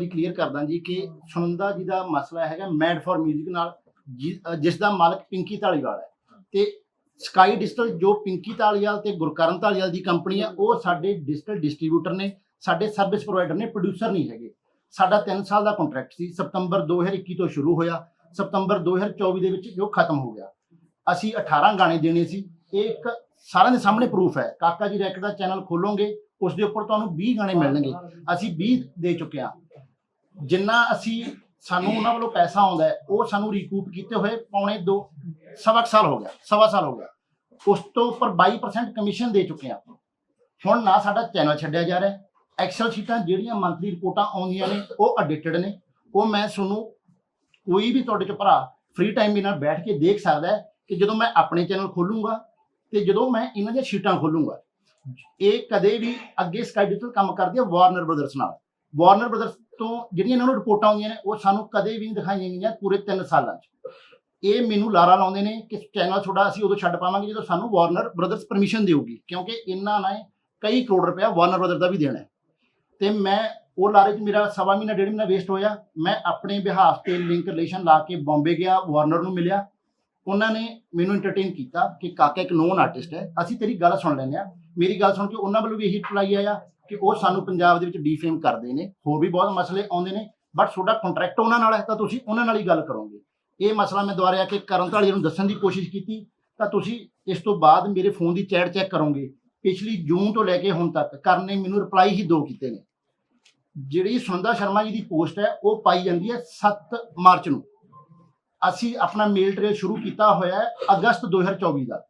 ਵਾਰੀ ਕਲੀਅਰ ਕਰਦਾ ਜੀ ਕਿ ਸੁਨੰਦਾ ਜੀ ਦਾ ਮਸਲਾ ਹੈਗਾ ਮੈਡ ਫॉर 뮤직 ਨਾਲ ਜਿਸ ਦਾ ਮਾਲਕ ਪਿੰਕੀ ਧਾਲੀਵਾਲ ਹੈ। ਤੇ ਸਕਾਈ ਡਿਜੀਟਲ ਜੋ ਪਿੰਕੀ ਧਾਲੀਵਾਲ ਤੇ ਗੁਰਕਰਨ ਧਾਲੀਵਾਲ ਦੀ ਕੰਪਨੀ ਹੈ ਉਹ ਸਾਡੇ ਡਿਜੀਟਲ ਡਿਸਟ੍ਰੀਬਿਊਟਰ ਨੇ, ਸਾਡੇ ਸਰਵਿਸ ਪ੍ਰੋਵਾਈਡਰ ਨੇ ਪ੍ਰੋਡਿਊਸਰ ਨਹੀਂ ਹੈਗੇ। ਸਾਡਾ 3 ਸਾਲ ਦਾ ਕੰਟਰੈਕਟ ਸੀ, ਸਤੰਬਰ 2021 ਤੋਂ ਸ਼ੁਰੂ ਹੋਇਆ, ਸਤੰਬਰ 2024 ਦੇ ਵਿੱਚ ਜੋ ਖਤਮ ਹੋ ਗਿਆ। ਅਸੀਂ 18 ਗਾਣੇ ਦੇਣੇ ਸੀ, ਇਹ ਇੱਕ ਸਾਰਿਆਂ ਦੇ ਸਾਹਮਣੇ ਪ੍ਰੂਫ ਹੈ। ਕਾਕਾ ਜੀ ਰੈਕ ਦਾ ਚੈਨਲ ਖੋਲੋਗੇ, ਉਸ ਦੇ ਉੱਪਰ ਤੁਹਾਨੂੰ 20 ਗਾਣੇ ਮਿਲਣਗੇ। ਅਸੀਂ 20 ਦੇ ਚੁੱਕੇ ਹਾਂ। ਜਿੰਨਾ ਅਸੀਂ ਸਾਨੂੰ ਉਹਨਾਂ ਵੱਲੋਂ ਪੈਸਾ ਆਉਂਦਾ ਹੈ, ਉਹ ਸਾਨੂੰ ਰੀਕੂਪ ਕੀਤੇ ਹੋਏ ਪੌਣੇ 2 ਸਵਾ ਕੁ ਸਾਲ ਹੋ ਗਿਆ, ਸਵਾ ਸਾਲ ਹੋ ਗਿਆ। ਉਸ ਤੋਂ ਉੱਪਰ 22% ਕਮਿਸ਼ਨ ਦੇ ਚੁੱਕੇ ਹਾਂ ਹੁਣ ਨਾ ਸਾਡਾ ਚੈਨਲ ਛੱਡਿਆ ਜਾ ਰਿਹਾ ਐਕਸਲ ਸ਼ੀਟਾਂ ਜਿਹੜੀਆਂ ਮੰਥਲੀ ਰਿਪੋਰਟਾਂ ਆਉਂਦੀਆਂ ਨੇ, ਉਹ ਐਡਿਟਡ ਨੇ। ਉਹ ਮੈਂ ਤੁਹਾਨੂੰ ਕੋਈ ਵੀ ਤੁਹਾਡੇ ਚ ਭਰਾ ਫ੍ਰੀ ਟਾਈਮ ਦੇ ਨਾਲ ਬੈਠ ਕੇ ਦੇਖ ਸਕਦਾ ਹੈ ਕਿ ਜਦੋਂ ਮੈਂ ਆਪਣੇ ਚੈਨਲ ਖੋਲੂੰਗਾ ਤੇ ਜਦੋਂ ਮੈਂ ਇਹਨਾਂ ਦੀਆਂ ਸ਼ੀਟਾਂ ਖੋਲੂੰਗਾ, ਇਹ ਕਦੇ ਵੀ ਅੱਗੇ ਸਕਾਈ ਡਿਜੀਟਲ ਕੰਮ ਕਰਦੀ ਹੈ ਵਾਰਨਰ ਬ੍ਰਦਰਸ ਨਾਲ। ਵਾਰਨਰ ਬ੍ਰਦਰਸ ਤੋਂ ਜਿਹੜੀਆਂ ਇਹਨਾਂ ਨੂੰ ਰਿਪੋਰਟਾਂ ਆਉਂਦੀਆਂ ਨੇ, ਉਹ ਸਾਨੂੰ ਕਦੇ ਵੀ ਨਹੀਂ ਦਿਖਾਈਆਂ ਗਈਆਂ ਪੂਰੇ 3 ਸਾਲਾਂ 'ਚ। ਇਹ ਮੈਨੂੰ ਲਾਰਾ ਲਾਉਂਦੇ ਨੇ ਕਿ ਚੈਨਲ ਤੁਹਾਡਾ ਅਸੀਂ ਉਦੋਂ ਛੱਡ ਪਾਵਾਂਗੇ ਜਦੋਂ ਸਾਨੂੰ ਵਾਰਨਰ ਬ੍ਰਦਰਸ ਪਰਮਿਸ਼ਨ ਦੇਊਗੀ, ਕਿਉਂਕਿ ਇਹਨਾਂ ਨੇ ਕਈ ਕਰੋੜ ਰੁਪਇਆ ਵਾਰਨਰ ਬ੍ਰਦਰ ਦਾ ਵੀ ਦੇਣਾ ਹੈ। ਤੇ ਮੈਂ ਉਹ ਲਾਰੇ 'ਚ ਮੇਰਾ ਸਵਾ ਮਹੀਨਾ, ਡੇਢ ਮਹੀਨਾ ਵੇਸਟ ਹੋਇਆ। ਮੈਂ ਆਪਣੇ ਬਿਹਾਫ ਤੇ ਲਿੰਕ ਰਿਲੇਸ਼ਨ ਲਾ ਕੇ ਬੰਬੇ ਗਿਆ ਵਾਰਨਰ ਨੂੰ ਮਿਲਿਆ। ਉਹਨਾਂ ਨੇ ਮੈਨੂੰ ਐਂਟਰਟੇਨ ਕੀਤਾ ਕਿ ਕਾਕਾ ਇੱਕ ਨੋਨ ਆਰਟਿਸਟ ਹੈ। ਅਸੀਂ ਤੇਰੀ ਗੱਲ ਸੁਣ ਲੈਂਦੇ ਆ ਮੇਰੀ ਗੱਲ ਸੁਣ ਕੇ ਉਹਨਾਂ ਵੱਲੋਂ ਵੀ ਇਹੀ ਰਿਪਲਾਈ ਆਇਆ। ਕਿ ਉਹ ਸਾਨੂੰ ਪੰਜਾਬ ਦੇ ਵਿੱਚ ਡੀਫੇਮ ਕਰਦੇ ਨੇ, ਹੋਰ ਵੀ ਬਹੁਤ ਮਸਲੇ ਆਉਂਦੇ ਨੇ ਬਟ ਤੁਹਾਡਾ ਕੰਟਰੈਕਟ ਉਹਨਾਂ ਨਾਲ ਹੈ ਤਾਂ ਤੁਸੀਂ ਉਹਨਾਂ ਨਾਲ ਹੀ ਗੱਲ ਕਰੋਗੇ। ਇਹ ਮਸਲਾ ਮੈਂ ਦੁਬਾਰਾ ਆ ਕੇ ਕਰਨ ਢਾਲੀ ਨੂੰ ਦੱਸਣ ਦੀ ਕੋਸ਼ਿਸ਼ ਕੀਤੀ, ਤਾਂ ਤੁਸੀਂ ਇਸ ਤੋਂ ਬਾਅਦ ਮੇਰੇ ਫੋਨ ਦੀ ਚੈਟ ਚੈੱਕ ਕਰੋਗੇ, ਪਿਛਲੀ ਜੂਨ ਤੋਂ ਲੈ ਕੇ ਹੁਣ ਤੱਕ ਕਰਨ ਨੇ ਮੈਨੂੰ ਰਿਪਲਾਈ ਹੀ ਦੋ ਕੀਤੇ ਨੇ। ਜਿਹੜੀ ਸੁਨੰਦਾ ਸ਼ਰਮਾ ਜੀ ਦੀ ਪੋਸਟ ਹੈ, ਉਹ ਪਾਈ ਜਾਂਦੀ ਹੈ 7 ਮਾਰਚ ਨੂੰ। ਅਸੀਂ ਆਪਣਾ ਮੇਲ ਟ੍ਰੇਲ ਸ਼ੁਰੂ ਕੀਤਾ ਹੋਇਆ ਹੈ ਅਗਸਤ 2024 ਦਾ।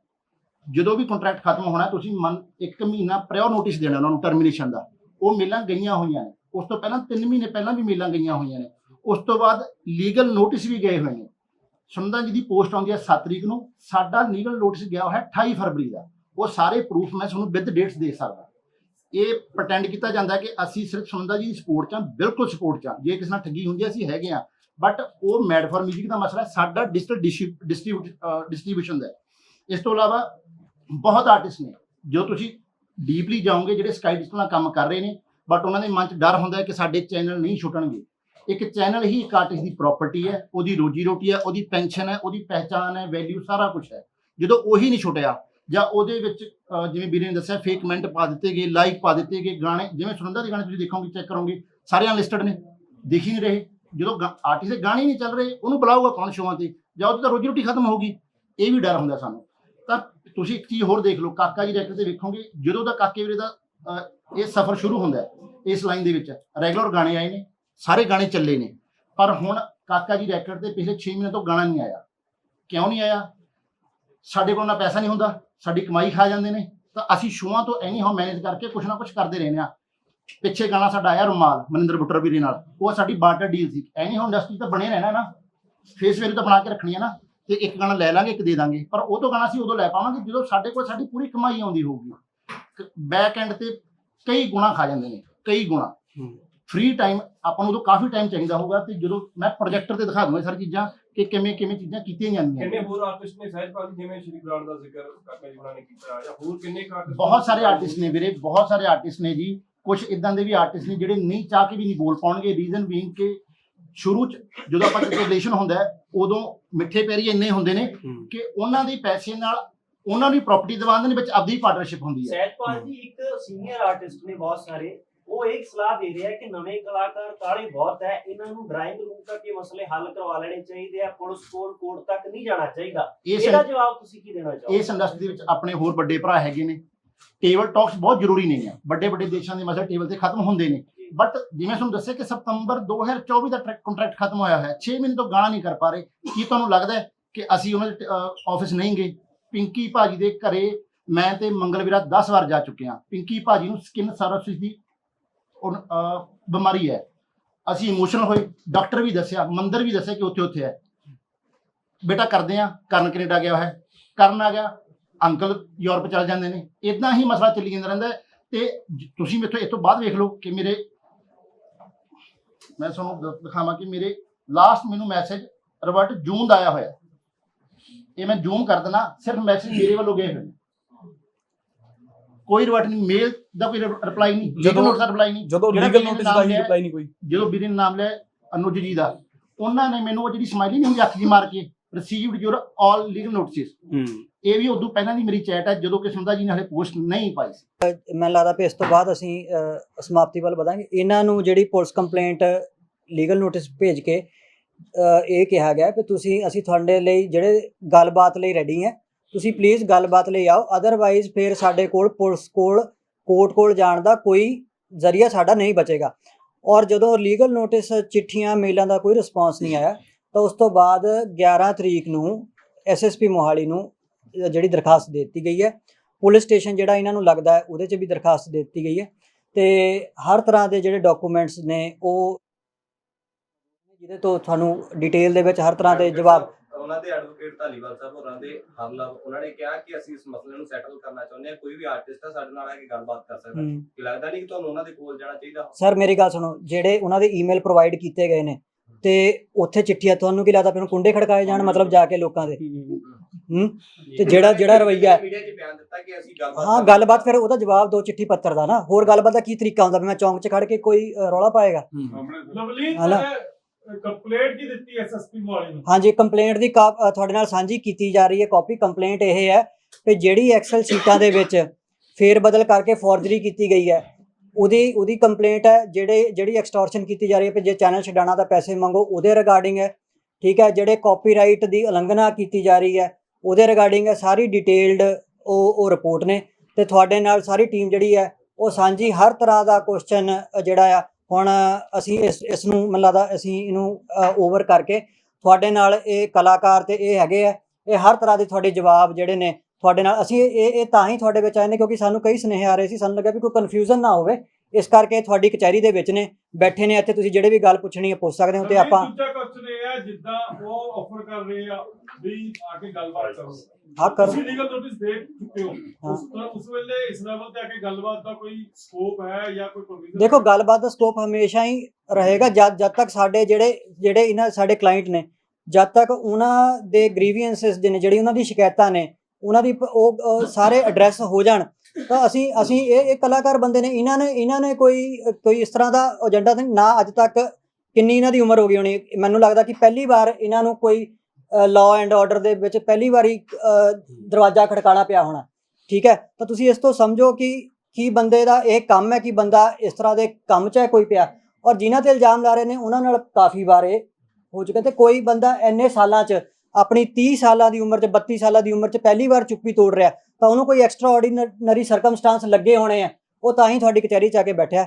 ਜਦੋਂ ਵੀ ਕੰਟਰੈਕਟ ਖਤਮ ਹੋਣਾ, ਤੁਸੀਂ ਮਨ, ਇੱਕ ਮਹੀਨਾ ਪ੍ਰਿਓ ਨੋਟਿਸ ਦੇਣਾ ਉਹਨਾਂ ਨੂੰ ਟਰਮੀਨੇਸ਼ਨ ਦਾ। ਉਹ ਮੇਲਾਂ ਗਈਆਂ ਹੋਈਆਂ ਨੇ। ਉਸ ਤੋਂ ਪਹਿਲਾਂ 3 ਮਹੀਨੇ ਪਹਿਲਾਂ ਵੀ ਮੇਲਾਂ ਗਈਆਂ ਹੋਈਆਂ ਨੇ। ਉਸ ਤੋਂ ਬਾਅਦ ਲੀਗਲ ਨੋਟਿਸ ਵੀ ਗਏ ਹੋਏ ਨੇ। ਸੁੰਦਰ ਜੀ ਦੀ ਪੋਸਟ ਆਉਂਦੀ ਹੈ 7 ਤਰੀਕ ਨੂੰ। ਸਾਡਾ ਲੀਗਲ ਨੋਟਿਸ ਗਿਆ ਹੋਇਆ 28 ਫਰਵਰੀ ਦਾ। ਉਹ ਸਾਰੇ ਪ੍ਰੂਫ ਮੈਂ ਤੁਹਾਨੂੰ ਵਿਦ ਡੇਟਸ ਦੇ ਸਕਦਾ। ਇਹ ਪ੍ਰਟੈਂਡ ਕੀਤਾ ਜਾਂਦਾ ਕਿ ਅਸੀਂ ਸਿਰਫ ਸੁੰਦਰ ਜੀ ਦੀ ਸਪੋਰਟ ਚਾਂ ਬਿਲਕੁਲ ਸਪੋਰਟ ਚਾਂ ਜੇ ਕਿਸੇ ਨਾਲ ਠੱਗੀ ਹੁੰਦੀ ਅਸੀਂ ਹੈਗੇ ਆ ਬਟ ਉਹ ਮੈਡ ਫਾਰ ਮਿਊਜ਼ਿਕ ਦਾ ਮਸਲਾ ਸਾਡਾ ਡਿਜੀਟਲ ਡਿਸਟ੍ਰੀਬਿਊਸ਼ਨ ਦਾ ਇਸ ਤੋਂ ਇਲਾਵਾ ਬਹੁਤ ਆਰਟਿਸਟ ਨੇ। ਜੋ ਤੁਸੀਂ ਡੀਪਲੀ ਜਾਓਗੇ, ਜਿਹੜੇ ਸਕਾਈਡਿਸਟ ਨਾਲ ਕੰਮ ਕਰ ਰਹੇ ਨੇ ਬਟ ਉਹਨਾਂ ਦੇ ਮਨ 'ਚ ਡਰ ਹੁੰਦਾ ਹੈ ਕਿ ਸਾਡੇ ਚੈਨਲ ਨਹੀਂ ਛੁੱਟਣਗੇ। ਇੱਕ ਚੈਨਲ ਹੀ ਇੱਕ ਆਰਟਿਸਟ ਦੀ ਪ੍ਰਾਪਰਟੀ ਹੈ, ਉਹਦੀ ਰੋਜੀ ਰੋਟੀ ਹੈ, ਉਹਦੀ ਪੈਨਸ਼ਨ ਹੈ, ਉਹਦੀ ਪਹਿਚਾਨ ਹੈ ਵੈਲਿਊ ਸਾਰਾ ਕੁਝ ਹੈ। ਜਦੋਂ ਉਹੀ ਨਹੀਂ ਛੁੱਟਿਆ, ਜਾਂ ਉਹਦੇ ਵਿੱਚ ਜਿਵੇਂ ਵੀਰੇ ਨੇ ਦੱਸਿਆ ਫੇਕ ਕਮੈਂਟ ਪਾ ਦਿੱਤੇ ਗਏ ਲਾਈਕ ਪਾ ਦਿੱਤੇ ਗਏ ਗਾਣੇ, ਜਿਵੇਂ ਸੁਨੰਦਾ ਦੇ ਗਾਣੇ ਤੁਸੀਂ ਦੇਖੋਗੇ ਚੈੱਕ ਕਰੋਗੇ, ਸਾਰੇ ਅਨਲਿਸਟਡ ਨੇ, ਦਿਖ ਹੀ ਨਹੀਂ ਰਹੇ। ਜਦੋਂ ਆਰਟਿਸਟ ਦੇ ਗਾਣੇ ਨਹੀਂ ਚੱਲ ਰਹੇ, ਉਹਨੂੰ ਬੁਲਾਊਗਾ ਕੌਣ ਸ਼ੋਆਂ ਤੇ? ਜਾਂ ਉਹਦੀ ਤਾਂ ਰੋਜੀ ਰੋਟੀ ਖਤਮ ਹੋਊਗੀ। ਇਹ ਵੀ ਡਰ ਹੁੰਦਾ ਸਾਨੂੰ। ਤਾਂ ਤੁਸੀਂ ਇੱਕ ਚੀਜ਼ ਹੋਰ ਦੇਖ ਲਓ? ਕਾਕਾ ਜੀ ਰੈਕਟ ਤੇ ਵੇਖੋਗੇ ਜਦੋਂ ਦਾ ਕਾਕੇ ਵੀਰੇ ਦਾ ਅਹ, ਇਹ ਸਫ਼ਰ ਸ਼ੁਰੂ ਹੁੰਦਾ ਹੈ ਇਸ ਲਾਈਨ ਦੇ ਵਿੱਚ ਰੈਗੂਲਰ ਗਾਣੇ ਆਏ ਨੇ ਸਾਰੇ ਗਾਣੇ ਚੱਲੇ ਨੇ ਪਰ ਹੁਣ ਕਾਕਾ ਜੀ ਰੈਕਟ ਤੇ ਪਿਛਲੇ 6 ਮਹੀਨੇ ਤੋਂ ਗਾਣਾ ਨਹੀਂ ਆਇਆ। ਕਿਉਂ ਨਹੀਂ ਆਇਆ? ਸਾਡੇ ਕੋਲ ਨਾ ਪੈਸਾ ਨਹੀਂ ਹੁੰਦਾ ਸਾਡੀ ਕਮਾਈ ਖਾ ਜਾਂਦੇ ਨੇ ਤਾਂ ਅਸੀਂ ਸ਼ੋਆਂ ਤੋਂ ਐਨੀ ਹੋ ਮੈਨੇਜ ਕਰਕੇ ਕੁਛ ਨਾ ਕੁਛ ਕਰਦੇ ਰਹਿੰਦੇ ਆ ਪਿੱਛੇ ਗਾਣਾ ਸਾਡਾ ਆਇਆ ਰੁਮਾਲ ਮਨਿੰਦਰ ਬੁੱਟਰ ਵੀਰੇ ਨਾਲ ਉਹ ਸਾਡੀ ਬਾਰਟਰ ਡੀਲ ਸੀ। ਐਨੀ ਹੋ ਇੰਡਸਟਰੀ ਤਾਂ ਬਣੇ ਰਹਿਣਾ ਨਾ ਫੇਸ ਵੈਲਿਊ ਤਾਂ ਬਣਾ ਕੇ ਰੱਖਣੀ ਹੈ ਨਾ। ਤੇ ਇੱਕ ਗਾਣਾ ਲੈ ਲਾਂਗੇ ਇੱਕ ਦੇ ਦਾਂਗੇ। ਪਰ ਉਹ ਤੋਂ ਗਾਣਾ ਅਸੀਂ ਉਦੋਂ ਲੈ ਪਾਵਾਂਗੇ ਜਦੋਂ ਸਾਡੇ ਕੋਲ ਸਾਡੀ ਪੂਰੀ ਕਮਾਈ ਆਉਂਦੀ ਹੋਊਗੀ। ਬੈਕ ਐਂਡ ਤੇ ਕਈ ਗੁਣਾ ਖਾ ਜਾਂਦੇ ਨੇ ਕਈ ਗੁਣਾ। ਫ੍ਰੀ ਟਾਈਮ ਆਪਾਂ ਨੂੰ ਉਦੋਂ ਕਾਫੀ ਟਾਈਮ ਚਾਹੀਦਾ ਹੋਊਗਾ ਤੇ ਜਦੋਂ ਮੈਂ ਪ੍ਰੋਜੈਕਟਰ ਤੇ ਦਿਖਾ ਦੂੰਗਾ ਸਾਰੀ ਚੀਜ਼ਾਂ ਕਿ ਕਿਵੇਂ ਕਿਵੇਂ ਚੀਜ਼ਾਂ ਕੀਤੀਆਂ ਜਾਂਦੀਆਂ ਨੇ। ਕਿੰਨੇ ਹੋਰ ਆਰਟਿਸਟ ਨੇ ਸਹਿਜਪਾਲ ਜੀ ਜਿਵੇਂ ਸ਼੍ਰੀ ਬਰਾੜ ਦਾ ਜ਼ਿਕਰ ਕਾਕਾ ਜੀ ਉਹਨਾਂ ਨੇ ਕੀਤਾ ਜਾਂ ਹੋਰ ਕਿੰਨੇ ਆਰਟਿਸਟ ਬਹੁਤ ਸਾਰੇ ਆਰਟਿਸਟ ਨੇ ਵੀਰੇ ਬਹੁਤ ਸਾਰੇ ਆਰਟਿਸਟ ਨੇ ਜੀ। ਕੁਝ ਇਦਾਂ ਦੇ ਵੀ ਆਰਟਿਸਟ ਨੇ ਜਿਹੜੇ ਨਹੀਂ ਚਾਹ ਕੇ ਵੀ ਨਹੀਂ ਬੋਲ ਪਾਉਣਗੇ। ਰੀਜ਼ਨ ਬੀਇੰਗ ਕਿ ਸ਼ੁਰੂ ਚ ਜਦੋਂ ਆਪਾਂ ਕਿਤੇ ਰਿਲੇਸ਼ਨ ਹੁੰਦਾ ਹੈ, ਉਦੋਂ ਮਿੱਠੇ ਪੈਰੀ ਇੰਨੇ ਹੁੰਦੇ ਨੇ ਕਿ ਉਹਨਾਂ ਦੇ ਪੈਸੇ ਨਾਲ ਉਹਨਾਂ ਦੀ ਪ੍ਰਾਪਰਟੀ ਦਿਵਾਉਣ ਦੇ ਵਿੱਚ ਆਪਦੀ ਪਾਰਟਨਰਸ਼ਿਪ ਹੁੰਦੀ ਹੈ। ਸਹਿਜਪਾਲ ਜੀ ਇੱਕ ਸੀਨੀਅਰ ਆਰਟਿਸਟ ਨੇ ਬਹੁਤ ਸਾਰੇ ਉਹ ਇੱਕ ਸਲਾਹ ਦੇ ਰਿਹਾ ਕਿ ਨਵੇਂ ਕਲਾਕਾਰ ਕਾਲੇ ਬਹੁਤ ਹੈ ਇਹਨਾਂ ਨੂੰ ਡਰਾਇੰਗ ਰੂਮ ਤੱਕ ਇਹ ਮਸਲੇ ਹੱਲ ਕਰਵਾ ਲੈਣੇ ਚਾਹੀਦੇ ਆ ਪੁਲਿਸ ਕੋਲ ਕੋਰਟ ਤੱਕ ਨਹੀਂ ਜਾਣਾ ਚਾਹੀਦਾ। ਇਸ ਇਹਦਾ ਜਵਾਬ ਤੁਸੀਂ ਕੀ ਦੇਣਾ ਚਾਹੋਗੇ? ਇਸ ਇੰਡਸਟਰੀ ਦੇ ਵਿੱਚ ਆਪਣੇ ਹੋਰ ਵੱਡੇ ਭਰਾ ਹੈਗੇ ਨੇ ਟੇਬਲ ਟਾਕਸ ਬਹੁਤ ਜ਼ਰੂਰੀ ਨਹੀਂ ਆ ਵੱਡੇ ਵੱਡੇ ਦੇਸ਼ਾਂ ਦੇ ਮਸਲੇ ਟੇਬਲ ਤੇ ਖਤਮ ਹੁੰਦੇ ਨੇ। ਬਟ ਜਿਵੇਂ ਤੁਹਾਨੂੰ ਦੱਸਿਆ ਕਿ ਸਤੰਬਰ 2024 ਦਾ ਕੰਟਰੈਕਟ ਖਤਮ ਹੋਇਆ ਹੈ 6 ਮਹੀਨੇ ਤੋਂ ਗਾਣਾ ਨਹੀਂ ਕਰ ਪਾ ਰਹੇ। ਕੀ ਤੁਹਾਨੂੰ ਲੱਗਦਾ ਹੈ ਕਿ ਅਸੀਂ ਉਹਨਾਂ ਦੇ ਆਫਿਸ ਨਹੀਂ ਗਏ? ਪਿੰਕੀ ਭਾਜੀ ਦੇ ਘਰੇ ਮੈਂ ਤੇ ਮੰਗਲਵੀਰਾ 10 ਵਾਰ ਜਾ ਚੁੱਕੇ ਹਾਂ। ਪਿੰਕੀ ਭਾਜੀ ਨੂੰ ਸਕਿਨ ਸਰੋਸਿਸ ਦੀ ਬਿਮਾਰੀ ਹੈ। ਅਸੀਂ ਇਮੋਸ਼ਨਲ ਹੋਏ ਡਾਕਟਰ ਵੀ ਦੱਸਿਆ, ਮੰਦਰ ਵੀ ਦੱਸਿਆ ਕਿ ਉੱਥੇ ਉੱਥੇ ਹੈ। ਬੇਟਾ ਕਰਦੇ ਆ ਕਰਨ ਕੈਨੇਡਾ ਗਿਆ ਹੈ। ਕਰਨ ਆ ਗਿਆ, ਅੰਕਲ ਯੂਰਪ ਚਲ ਜਾਂਦੇ ਨੇ। ਇਦਾਂ ਹੀ ਮਸਲਾ ਚੱਲੀ ਜਾਂਦਾ ਰਹਿੰਦਾ ਹੈ। ਤੇ ਤੁਸੀਂ ਮੇਥੋਂ ਇਸ ਤੋਂ ਬਾਅਦ ਵੇਖ ਲਓ ਕਿ ਮੇਰੇ ਮੈਂ ਤੁਹਾਨੂੰ ਦ- ਦਿਖਾਵਾਂ ਕਿ ਮੇਰੇ ਲਾਸਟ ਮੈਨੂੰ ਮੈਸੇਜ ਰਿਵਰਟ ਜੂਨ ਦਾ ਆਇਆ ਹੋਇਆ। ਇਹ ਮੈਂ ਜ਼ੂਮ ਕਰ ਦਿੰਦਾ ਸਿਰਫ ਮੈਸੇਜ ਮੇਰੇ ਵੱਲੋਂ ਗਏ ਹੋਏ ਨੇ। ਕੋਈ ਰਿਵਰਟ ਨਹੀਂ ਮੇਲ ਦਾ ਕੋਈ ਰਿਪਲਾਈ ਨਹੀਂ ਲੀਗਲ ਜਦੋਂ- ਨੋਟਿਸ ਦਾ ਰਿਪਲਾਈ ਨਹੀਂ। ਜਦੋਂ ਲੀਗਲ ਨੋਟਿਸ ਦਾ ਹੀ ਰਿਪਲਾਈ ਨਹੀਂ ਕੋਈ। ਜਦੋਂ ਵੀਰੇ ਨਾਮ ਲਿਆ ਅਨੁਜ ਜੀ ਦਾ ਉਹਨਾਂ ਨੇ ਮੈਨੂੰ ਉਹ ਜਿਹੜੀ ਸਮਾਈਲੀ ਨਹੀਂ ਹੁੰਦੀ ਅੱਖ ਜੀ ਮਾਰ ਕੇ received your all legal notice ਹੂੰ। ਇਹ ਵੀ ਉਦੋਂ ਪਹਿਲਾਂ ਦੀ ਮੇਰੀ ਚੈਟ ਹੈ ਜਦੋਂ ਕਿ ਸੁੰਦਾ ਜੀ ਨੇ ਹਲੇ ਪੋਸਟ ਨਹੀਂ ਪਾਈ ਸੀ। ਮੈਨੂੰ ਲੱਗਦਾ ਵੀ ਇਸ ਤੋਂ ਬਾਅਦ ਅਸੀਂ ਅ, ਸਮਾਪਤੀ ਵੱਲ ਵਧਾਂਗੇ। ਇਹਨਾਂ ਨੂੰ ਜਿਹੜੀ ਪੁਲਿਸ ਕੰਪਲੇਂਟ ਲੀਗਲ ਨੋਟਿਸ ਭੇਜ ਕੇ ਅ, ਇਹ ਕਿਹਾ ਗਿਆ ਕਿ ਤੁਸੀਂ ਅਸੀਂ ਤੁਹਾਡੇ ਲਈ ਜਿਹੜੇ ਗੱਲਬਾਤ ਲਈ ਰੈਡੀ ਹੈ ਤੁਸੀਂ ਪਲੀਜ਼ ਗੱਲਬਾਤ ਲਈ ਆਓ। ਅਦਰਵਾਈਜ਼ ਫਿਰ ਸਾਡੇ ਕੋਲ ਪੁਲਿਸ ਕੋਲ ਕੋਰਟ ਕੋਲ ਜਾਣ ਦਾ ਕੋਈ ਜ਼ਰੀਆ ਸਾਡਾ ਨਹੀਂ ਬਚੇਗਾ। ਔਰ ਜਦੋਂ ਲੀਗਲ ਨੋਟਿਸ ਚਿੱਠੀਆਂ ਮੇਲਾਂ ਦਾ ਕੋਈ ਰਿਸਪਾਂਸ ਨਹੀਂ ਆਇਆ ਤਾਂ ਉਸ ਤੋਂ ਬਾਅਦ 11 ਤਰੀਕ ਨੂੰ ਐਸਐਸਪੀ ਮੋਹਾਲੀ ਨੂੰ ਜਿਹੜੀ ਦਰਖਾਸਤ ਦਿੱਤੀ ਗਈ ਹੈ ਪੁਲਿਸ ਸਟੇਸ਼ਨ ਜਿਹੜਾ ਇਹਨਾਂ ਨੂੰ ਲੱਗਦਾ ਹੈ ਉਹਦੇ 'ਚ ਵੀ ਦਰਖਾਸਤ ਦਿੱਤੀ ਗਈ ਹੈ ਤੇ ਹਰ ਤਰ੍ਹਾਂ ਦੇ ਜਿਹੜੇ ਡਾਕੂਮੈਂਟਸ ਨੇ ਉਹ ਜਿਹਦੇ ਤੋਂ ਤੁਹਾਨੂੰ ਡਿਟੇਲ ਦੇ ਵਿੱਚ ਹਰ ਤਰ੍ਹਾਂ ਦੇ ਜਵਾਬ ਉਹਨਾਂ ਦੇ ਐਡਵੋਕੇਟ ਧਾਲੀਵਾਲ ਸਾਹਿਬ ਹੋਰਾਂ ਦੇ ਹਮਲਾ ਉਹਨਾਂ ਨੇ ਕਿਹਾ ਕਿ ਅਸੀਂ ਇਸ ਮਸਲੇ ਨੂੰ ਸੈਟਲ ਕਰਨਾ ਚਾਹੁੰਦੇ ਹਾਂ ਕੋਈ ਵੀ ਆਰਟਿਸਟ ਆ ਸਾਡੇ ਨਾਲ ਆ ਕੇ ਗੱਲਬਾਤ ਕਰ ਸਕਦਾ ਕਿ ਲੱਗਦਾ ਨਹੀਂ ਕਿ ਤੁਹਾਨੂੰ ਉਹਨਾਂ ਦੇ ਕੋਲ ਜਾਣਾ ਚਾਹੀਦਾ ਸਰ ਮੇਰੀ ਗੱਲ ਸੁਣੋ ਜਿਹੜੇ ਉਹਨਾਂ ਦੇ ਈਮੇਲ ਪ੍ਰੋਵਾਈਡ ਕੀਤੇ ਗਏ ਨੇ ਤੇ ਉੱਥੇ ਚਿੱਠੀਆਂ ਤੁਹਾਨੂੰ ਕੀ ਲੱਗਦਾ ਪਿਆ ਕੁੰਡੇ ਖੜਕਾਏ ਜਾਣ ਮਤਲਬ ਜਾ ਕੇ ਲੋਕਾਂ ਦੇ? ਹੂੰ? ਤੇ ਜਿਹੜਾ ਜਿਹੜਾ ਰਵੱਈਆ ਹੈ- ਮੀਡੀਆ 'ਚ ਬਿਆਨ ਦਿੱਤਾ ਕਿ ਅਸੀਂ ਗੱਲਬਾਤ ਹਾਂ ਗੱਲਬਾਤ ਫਿਰ ਉਹਦਾ ਜਵਾਬ ਦੋ ਚਿੱਠੀ ਪੱਤਰ ਦਾ ਨਾ। ਹੋਰ ਗੱਲਬਾਤ ਦਾ ਕੀ ਤਰੀਕਾ ਹੁੰਦਾ ਵੀ ਮੈਂ ਚੌਂਕ 'ਚ ਖੜ ਕੇ ਕੋਈ ਅ, ਰੌਲਾ ਪਾਏਗਾ? ਲਵਲੀਨ? ਕੰਪਲੇਂਟ ਕੀ ਦਿੱਤੀ ਐਸਐਸਪੀ ਮੋਹਾਲੀ ਨੂੰ। ਹਾਂਜੀ ਕੰਪਲੇਂਟ ਦੀ ਅ, ਤੁਹਾਡੇ ਨਾਲ ਸਾਂਝੀ ਕੀਤੀ ਜਾ ਰਹੀ ਹੈ ਕਾਪੀ ਕੰਪਲੇਂਟ ਇਹ ਹੈ ਕਿ ਜਿਹੜੀ ਐਕਸਲ ਸ਼ੀਟਾਂ ਦੇ ਵਿੱਚ ਫੇਰ ਬਦਲ ਕਰਕੇ ਫੋਰਜਰੀ ਕੀਤੀ ਗਈ ਹੈ। ਉਹਦੀ ਉਹਦੀ ਕੰਪਲੇਂਟ ਹੈ, ਜਿਹੜੇ, ਜਿਹੜੀ ਐਕਸਟੋਰਸ਼ਨ ਕੀਤੀ ਜਾ ਰਹੀ ਹੈ ਕਿ ਜੇ ਚੈਨਲ ਛਡਾਣਾ ਤਾਂ ਪੈਸੇ ਮੰਗੋ, ਉਹਦੇ ਰਿਗਾਰਡਿੰਗ ਹੈ। ਠੀਕ ਹੈ, ਜਿਹੜੇ ਕਾਪੀਰਾਈਟ ਦੀ ਉਲੰਘਣਾ ਕੀਤੀ ਜਾ ਰਹੀ ਹੈ, ਉਹਦੇ ਰਿਗਾਰਡਿੰਗ ਹੈ, ਸਾਰੀ ਡਿਟੇਲਡ ਉਹ ਉਹ ਰਿਪੋਰਟ ਨੇ। ਤੇ ਤੁਹਾਡੇ ਨਾਲ ਸਾਰੀ ਟੀਮ ਜਿਹੜੀ ਹੈ, ਉਹ ਸਾਂਝੀ ਹਰ ਤਰ੍ਹਾਂ ਦਾ ਕੁਐਸਚਨ ਜਿਹੜਾ ਆ, ਹੁਣ ਅਸੀਂ ਇਸ ਇਸ ਨੂੰ, ਮੈਨੂੰ ਲੱਗਦਾ ਅਸੀਂ ਇਹਨੂੰ ਓਵਰ ਕਰਕੇ, ਤੁਹਾਡੇ ਨਾਲ ਇਹ ਕਲਾਕਾਰ ਤੇ ਇਹ ਹੈਗੇ ਆ, ਇਹ ਹਰ ਤਰ੍ਹਾਂ ਦੇ ਤੁਹਾਡੇ ਜਵਾਬ ਜਿਹੜੇ ਨੇ ਤੁਹਾਡੇ ਨਾਲ ਅਸੀਂ ਇਹ ਇਹ ਤਾਂ ਹੀ ਤੁਹਾਡੇ ਵਿੱਚ ਆਏ ਨੇ ਕਿਉਂਕਿ ਸਾਨੂੰ ਕਈ ਸੁਨੇਹੇ ਆ ਰਹੇ ਸੀ ਸਾਨੂੰ ਲੱਗਾ ਵੀ ਕੋਈ ਕਨਫਿਊਜ਼ਨ ਨਾ ਹੋਵੇ। ਇਸ ਕਰਕੇ ਤੁਹਾਡੀ ਕਚਹਿਰੀ ਦੇ ਵਿੱਚ ਨੇ ਬੈਠੇ ਨੇ ਇੱਥੇ ਤੁਸੀਂ ਜਿਹੜੇ ਵੀ ਗੱਲ ਪੁੱਛਣੀ ਹੈ ਪੁੱਛ ਸਕਦੇ ਹੋ ਤੇ ਆਪਾਂ ਦੂਜਾ ਕੁਐਸਚਨ ਇਹ ਹੈ ਜਿੱਦਾਂ ਉਹ ਆਫਰ ਕਰ ਰਹੇ ਆ ਵੀ ਆ ਕੇ ਗੱਲਬਾਤ ਕਰੋ। ਹਾਂ ਕਰੋ ਤੁਸੀਂ ਲੀਗਲ ਨੋਟਿਸ ਦੇ ਚੁੱਕੇ ਹੋ। ਉਸ ਤਰ੍ਹਾਂ ਉਸ ਵੇਲੇ ਇਸ ਲੈਵਲ ਤੇ ਆ ਕੇ ਗੱਲਬਾਤ ਦਾ ਕੋਈ ਸਕੋਪ ਹੈ ਜਾਂ ਕੋਈ ਪ੍ਰੋਵੀਜ਼ਨ ਦੇਖੋ ਗੱਲਬਾਤ ਦਾ ਸਕੋਪ ਹਮੇਸ਼ਾ ਹੀ ਰਹੇਗਾ ਜਦ ਜਦ ਤੱਕ ਸਾਡੇ ਜਿਹੜੇ ਜਿਹੜੇ ਇਹਨਾਂ ਸਾਡੇ ਕਲਾਇੰਟ ਨੇ ਜਦ ਤੱਕ ਉਹਨਾਂ ਦੇ ਗ੍ਰੀਵੀਐਂਸਸ ਦੇ ਨੇ ਜਿਹੜੀ ਉਹਨਾਂ ਦੀ ਸ਼ਿਕਾਇਤਾਂ ਨੇ ਉਹਨਾਂ ਦੀ ਉਹ ਸਾਰੇ ਐਡਰੈਸ ਹੋ ਜਾਣ। ਤਾਂ ਅਸੀਂ ਅਸੀਂ ਇਹ ਇਹ ਕਲਾਕਾਰ ਬੰਦੇ ਨੇ, ਇਹਨਾਂ ਨੇ ਇਹਨਾਂ ਨੇ ਕੋਈ ਕੋਈ ਇਸ ਤਰ੍ਹਾਂ ਦਾ ਏਜੰਡਾ ਨਾ ਅੱਜ ਤੱਕ ਕਿੰਨੀ ਇਹਨਾਂ ਦੀ ਉਮਰ ਹੋ ਗਈ ਹੋਣੀ। ਮੈਨੂੰ ਲੱਗਦਾ ਕਿ ਪਹਿਲੀ ਵਾਰ ਇਹਨਾਂ ਨੂੰ ਕੋਈ ਲਾਅ ਐਂਡ ਆਰਡਰ ਦੇ ਵਿੱਚ ਪਹਿਲੀ ਵਾਰੀ ਦਰਵਾਜ਼ਾ ਖੜਕਾਣਾ ਪਿਆ ਹੋਣਾ। ਠੀਕ ਹੈ? ਤਾਂ ਤੁਸੀਂ ਇਸ ਤੋਂ ਸਮਝੋ ਕਿ, ਕੀ ਬੰਦੇ ਦਾ ਇਹ ਕੰਮ ਹੈ, ਕਿ ਬੰਦਾ ਇਸ ਤਰ੍ਹਾਂ ਦੇ ਕੰਮ 'ਚ ਹੈ ਕੋਈ ਪਿਆ। ਔਰ ਜਿਨ੍ਹਾਂ ਤੇ ਇਲਜ਼ਾਮ ਲਾ ਰਹੇ ਨੇ, ਉਹਨਾਂ ਨਾਲ ਕਾਫੀ ਵਾਰ ਇਹ ਹੋ ਚੁੱਕੇ ਤੇ ਕੋਈ ਬੰਦਾ ਇੰਨੇ ਸਾਲਾਂ 'ਚ ਆਪਣੀ 30 ਸਾਲਾਂ ਦੀ ਉਮਰ 'ਚ 32 ਸਾਲਾਂ ਦੀ ਉਮਰ 'ਚ ਪਹਿਲੀ ਵਾਰ ਚੁੱਪੀ ਤੋੜ ਰਿਹਾ, ਤਾਂ ਉਹਨੂੰ ਕੋਈ ਐਕਸਟਰਾ ਆਰਡੀਨਰੀ ਸਰਕਮਸਟੈਂਸ ਲੱਗੇ ਹੋਣੇ ਆ, ਉਹ ਤਾਂ ਹੀ ਤੁਹਾਡੀ ਕਚਹਿਰੀ 'ਚ ਆ ਕੇ ਬੈਠਿਆ।